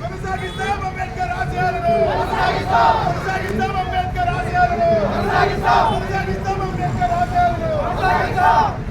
కొనసాగిస్తాం అంబేద్కర్ ఆశయాలను కొనసాగిస్తాం అంబేద్కర్ ఆశయాలను కొనసాగిస్తాం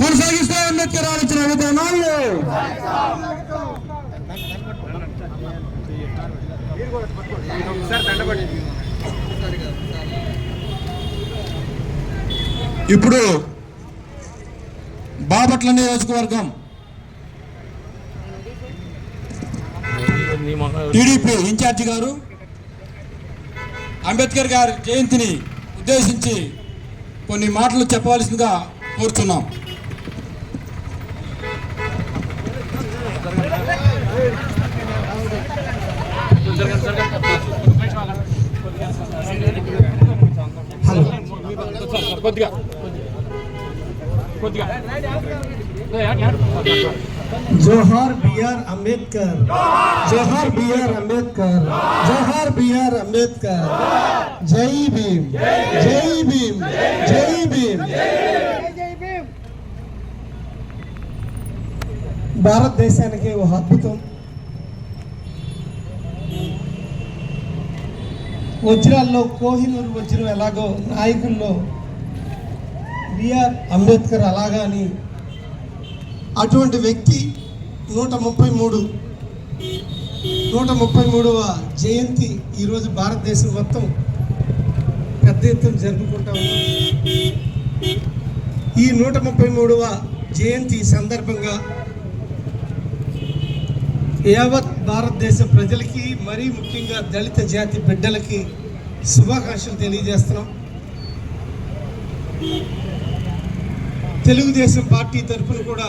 కొనసాగిస్తే అంబేద్కర్ ఆలోచన విధానాలు. ఇప్పుడు బాపట్ల నియోజకవర్గం టీడీపీ ఇన్ఛార్జి గారు అంబేద్కర్ గారి జయంతిని ఉద్దేశించి కొన్ని మాటలు చెప్పవలసిందిగా కోరుతున్నాం కొద్దిగా కొద్దిగా జోహార్ బిఆర్ అంబేద్కర్ జోహార్ బిఆర్ అంబేద్కర్ జోహార్ బిఆర్ అంబేద్కర్ జై భీమ్ జై భీమ్ జై భీమ్ భారతదేశానికి ఒక అద్భుతం. వజ్రాల్లో కోహినూరు వజ్రం ఎలాగో నాయకుల్లో బిఆర్ అంబేద్కర్ అలాగా అని అటువంటి వ్యక్తి నూట ముప్పై మూడు నూట ముప్పై మూడవ జయంతి ఈరోజు భారతదేశం మొత్తం పెద్ద ఎత్తున జరుపుకుంటా ఉన్నాం ఈ నూట ముప్పై మూడవ జయంతి సందర్భంగా యావత్ భారతదేశ ప్రజలకి మరీ ముఖ్యంగా దళిత జాతి బిడ్డలకి శుభాకాంక్షలు తెలియజేస్తున్నాం. తెలుగుదేశం పార్టీ తరఫున కూడా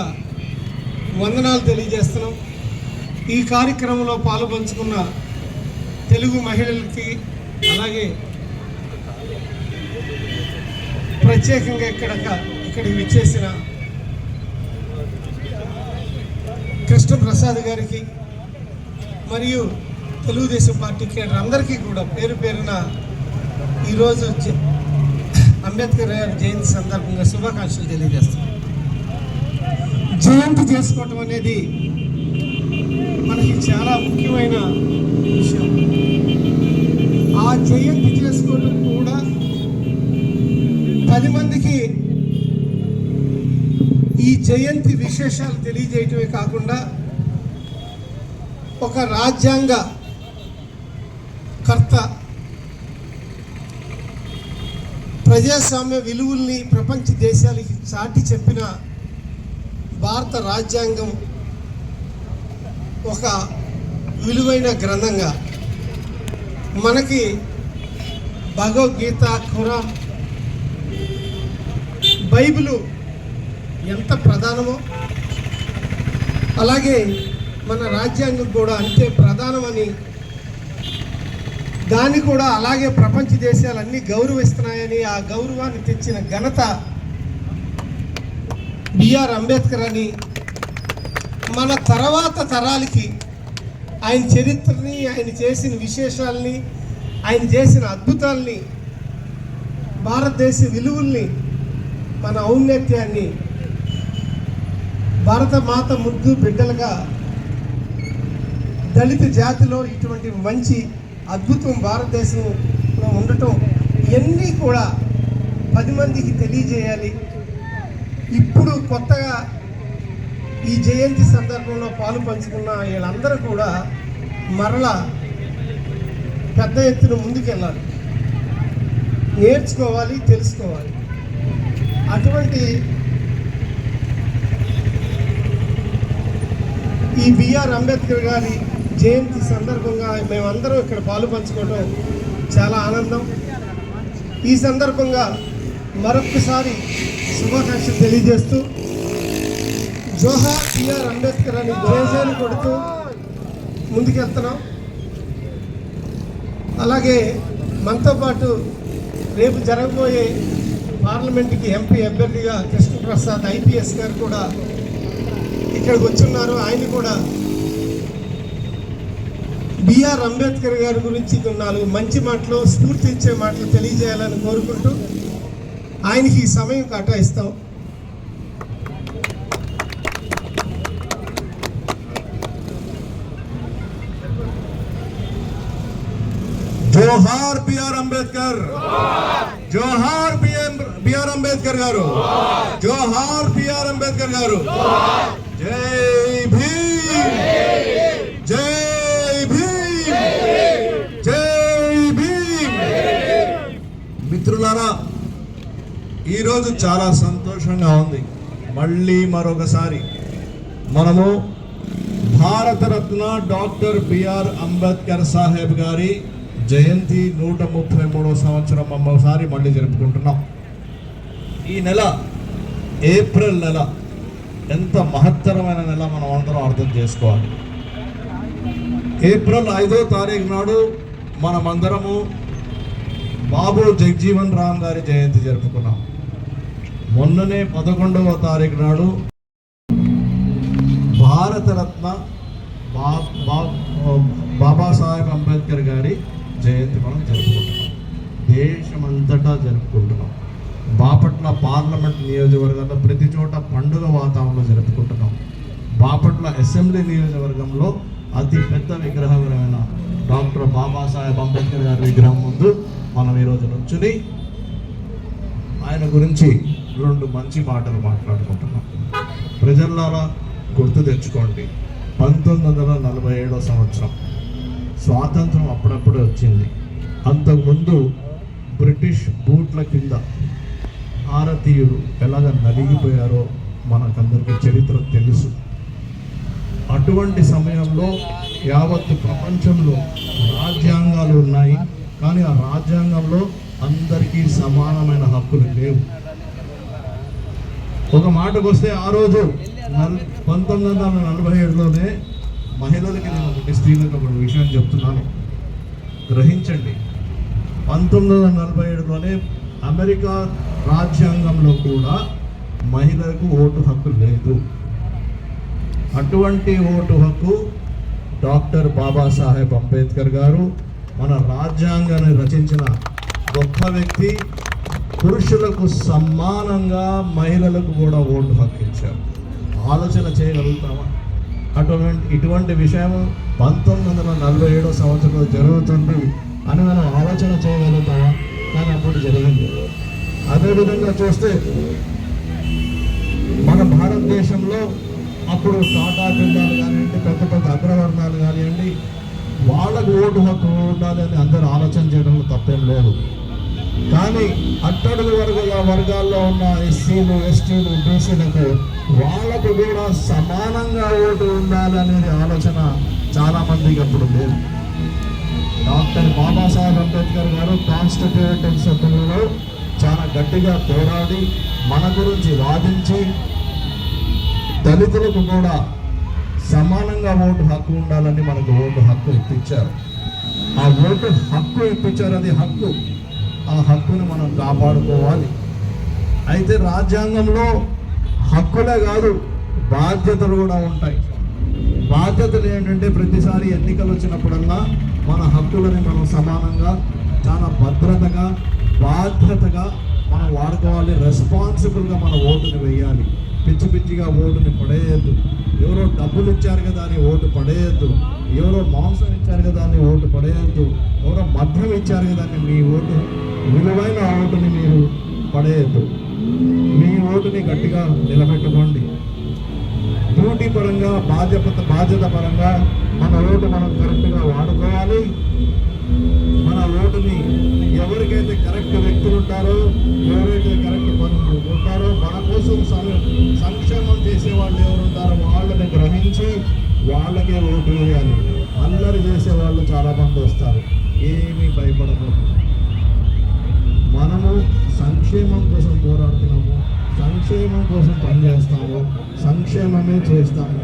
వందనాలు తెలియజేస్తున్నాం. ఈ కార్యక్రమంలో పాలుపంచుకున్న తెలుగు మహిళలకి అలాగే ప్రత్యేకంగా ఇక్కడ ఇక్కడికి విచ్చేసిన కృష్ణప్రసాద్ గారికి మరియు తెలుగుదేశం పార్టీ కేడర్ అందరికీ కూడా పేరు పేరున ఈరోజు అంబేద్కర్ గారి జయంతి సందర్భంగా శుభాకాంక్షలు తెలియజేస్తాం జయంతి చేసుకోవటం అనేది మనకి చాలా ముఖ్యమైన విషయం. ఆ జయంతి చేసుకోవడం కూడా పది మందికి జయంతి విశేషాలు తెలియజేయటమే కాకుండా ఒక రాజ్యాంగ కర్త ప్రజాస్వామ్య విలువల్ని ప్రపంచ దేశాలకి చాటి చెప్పిన భారత రాజ్యాంగం ఒక విలువైన గ్రంథంగా మనకి భగవద్గీత ఖురాన్ బైబిలు ఎంత ప్రధానమో. అలాగే మన రాజ్యాంగం కూడా అంతే ప్రధానమని దాన్ని కూడా అలాగే ప్రపంచ దేశాలన్నీ గౌరవిస్తున్నాయని ఆ గౌరవాన్ని తెచ్చిన ఘనత బిఆర్ అంబేద్కర్ అని మన తర్వాత తరాలకి ఆయన చరిత్రని ఆయన చేసిన విశేషాలని ఆయన చేసిన అద్భుతాల్ని భారతదేశ విలువల్ని మన ఔన్నత్యాన్ని భారత మాత ముద్దు బిడ్డలుగా దళిత జాతిలో ఇటువంటి మంచి అద్భుతం భారతదేశంలో ఉండటం ఇవన్నీ కూడా పది మందికి తెలియజేయాలి. ఇప్పుడు కొత్తగా ఈ జయంతి సందర్భంలో పాలు పంచుకున్న వీళ్ళందరూ కూడా మరలా పెద్ద ఎత్తున ముందుకెళ్ళాలి. నేర్చుకోవాలి తెలుసుకోవాలి. అటువంటి ఈ బిఆర్ అంబేద్కర్ గారి జయంతి సందర్భంగా మేమందరం ఇక్కడ పాలు పంచుకోవడం చాలా ఆనందం. ఈ సందర్భంగా మరొకసారి శుభాకాంక్షలు తెలియజేస్తూ జోహార్ బిఆర్ అంబేద్కర్ అని జయజేలు కొడుతూ ముందుకెళ్తున్నాం. అలాగే మనతో పాటు రేపు జరగబోయే పార్లమెంట్కి ఎంపీ అభ్యర్థిగా కృష్ణప్రసాద్ ఐపీఎస్ గారు కూడా ఇక్కడికి వచ్చున్నారు ఆయన కూడా బిఆర్ అంబేద్కర్ గారి గురించి నాలుగు మంచి మాటలు స్ఫూర్తి ఇచ్చే మాటలు తెలియజేయాలని కోరుకుంటూ ఆయనకి ఈ సమయం కేటాయిస్తాం. జోహార్ బిఆర్ అంబేద్కర్. జోహార్ బిఆర్ అంబేద్కర్ గారు. జోహార్ బిఆర్ అంబేద్కర్ గారు. జై భీమ్! జై భీమ్ జై భీమ్ మిత్రులారా ఈరోజు చాలా సంతోషంగా ఉంది. మళ్ళీ మరొకసారి మనము భారతరత్న డాక్టర్ బిఆర్ అంబేద్కర్ సాహెబ్ గారి జయంతి నూట ముప్పై మూడవ సంవత్సరం మమ్మల్సారి మళ్ళీ జరుపుకుంటున్నాం. ఈ నెల ఏప్రిల్ నెల ఎంత మహత్తరమైన నెల మనం అందరం అర్థం చేసుకోవాలి. ఏప్రిల్ ఐదో తారీఖు నాడు మనమందరము బాబు జగజీవన్ రామ్ గారి జయంతి జరుపుకున్నాం. మొన్ననే పదకొండవ తారీఖు నాడు భారతరత్న బా బా- బాబాసాహెబ్ అంబేద్కర్ గారి జయంతి మనం జరుపుకుంటున్నాం. దేశమంతటా జరుపుకుంటున్నాం. బాపట్ల పార్లమెంట్ నియోజకవర్గంలో ప్రతి చోట పండుగ వాతావరణంలో జరుపుకుంటున్నాం. బాపట్ల అసెంబ్లీ నియోజకవర్గంలో అతి పెద్ద విగ్రహమైన డాక్టర్ బాబాసాహెబ్ అంబేద్కర్ గారి విగ్రహం ముందు మనం ఈరోజు నుంచుని ఆయన గురించి రెండు మంచి మాటలు మాట్లాడుకుంటున్నాం. ప్రజల్లారా గుర్తు తెచ్చుకోండి. పంతొమ్మిది వందల నలభై ఏడో సంవత్సరం స్వాతంత్రం అప్పుడప్పుడే వచ్చింది. అంతకుముందు బ్రిటిష్ బూట్ల కింద భారతీయులు ఎలాగ నలిగిపోయారో మనకందరికీ చరిత్ర తెలుసు. అటువంటి సమయంలో యావత్తు ప్రపంచంలో రాజ్యాంగాలు ఉన్నాయి. కానీ ఆ రాజ్యాంగంలో అందరికీ సమానమైన హక్కులు లేవు. ఒక మాటకు వస్తే ఆ రోజు నల్ పంతొమ్మిది వందల నలభై ఏడులోనే మహిళలకి నేను ఒకటి స్త్రీలకు ఒక విషయం చెప్తున్నాను. గ్రహించండి. పంతొమ్మిది వందల నలభై ఏడులోనే అమెరికా రాజ్యాంగంలో కూడా మహిళలకు ఓటు హక్కు లేదు. అటువంటి ఓటు హక్కు డాక్టర్ బాబాసాహెబ్ అంబేద్కర్ గారు మన రాజ్యాంగాన్ని రచించిన గొప్ప వ్యక్తి పురుషులకు సమానంగా మహిళలకు కూడా ఓటు హక్కు ఇచ్చారు. ఆలోచన చేయగలుగుతామా? అటువంటి ఇటువంటి విషయం పంతొమ్మిది వందల నలభై ఏడో సంవత్సరంలో జరుగుతుంది అని మనం ఆలోచన చేయగలుగుతామా? కానీ అప్పుడు జరిగింది. అదేవిధంగా చూస్తే మన భారతదేశంలో అప్పుడు టాటా బిర్లాలు కానివ్వండి పెద్ద పెద్ద అగ్రవర్ణాలు కానివ్వండి వాళ్ళకు ఓటు హక్కు ఉండాలి అని అందరూ ఆలోచన చేయడంలో తప్పేం లేదు. కానీ అట్టడుగు వర్గాల వర్గాల్లో ఉన్న ఎస్సీలు ఎస్టీలు బీసీలకు వాళ్ళకు కూడా సమానంగా ఓటు ఉండాలనేది ఆలోచన చాలా మందికి అప్పుడు లేదు. డాక్టర్ బాబాసాహెబ్ అంబేద్కర్ గారు కాన్స్టిట్యూటివ్ సభ్యులలో చాలా గట్టిగా పోరాడి మన గురించి వాదించి దళితులకు కూడా సమానంగా ఓటు హక్కు ఉండాలని మనకు ఓటు హక్కు ఇప్పించారు. ఆ ఓటు హక్కు ఇప్పించారు అది హక్కు. ఆ హక్కును మనం కాపాడుకోవాలి. అయితే రాజ్యాంగంలో హక్కులే కాదు బాధ్యతలు కూడా ఉంటాయి. బాధ్యతలు ఏంటంటే ప్రతిసారి ఎన్నికలు వచ్చినప్పుడల్లా మన హక్కులని మనం సమానంగా చాలా భద్రతగా బాధ్యతగా మనం వాడుకోవాలి. రెస్పాన్సిబుల్గా మన ఓటుని వేయాలి. పిచ్చి పిచ్చిగా ఓటుని పడేయద్దు. ఎవరో డబ్బులు ఇచ్చారు కదా అని ఓటు పడేయద్దు. ఎవరో మాంసం ఇచ్చారు కదా అని ఓటు పడేయద్దు. ఎవరో మద్యం ఇచ్చారు కదా అని మీ ఓటు విలువైన ఓటుని మీరు పడేయద్దు. మీ ఓటుని గట్టిగా నిలబెట్టుకోండి. డ్యూటీ పరంగా బాధ్యత బాధ్యత పరంగా మన ఓటు మనం కరెక్ట్గా వాడుకోవాలి. మన ఓటుని ఎవరికైతే కరెక్ట్ వ్యక్తులు ఉంటారో ఎవరైతే కరెక్ట్ పనులు ఉంటారో మన కోసం సం- సంక్షేమం చేసే వాళ్ళు ఎవరు ఉంటారో వాళ్ళని గ్రహించి వాళ్ళకే ఓటు వేయాలి. అల్లరి చేసే వాళ్ళు చాలా మంది వస్తారు. ఏమీ భయపడకూడదు. మనము సంక్షేమం కోసం పోరాడుతున్నాము. సంక్షేమం కోసం పనిచేస్తాము సంక్షేమమే చేస్తాము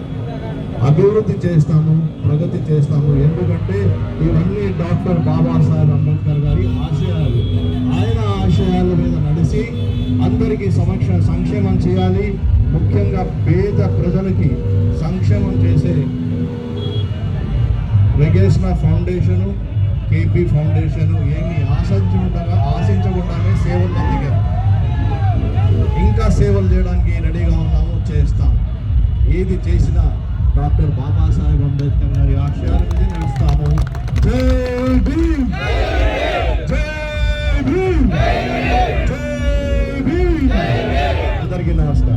అభివృద్ధి చేస్తాము ప్రగతి చేస్తాము. ఎందుకంటే ఇవన్నీ డాక్టర్ బాబాసాహెబ్ అంబేద్కర్ గారి ఆశయాలు. ఆయన ఆశయాల మీద నడిచి అందరికీ సమక్ష సంక్షేమం చేయాలి. ముఖ్యంగా పేద ప్రజలకి సంక్షేమం చేసే రెగేస్నా ఫౌండేషను కేపీ ఫౌండేషను ఏమి ఆశించకుండా ఆశించకుండానే సేవలు అందిగారు ఇంకా సేవలు చేయడానికి రెడీగా ఉన్నాము చేస్తాం. ఏది చేసినా డాక్టర్ బాబాసాహెబ్ అంబేద్కర్ గారి ఆశయాల నడుస్తాము. అందరికీ నమస్కారం.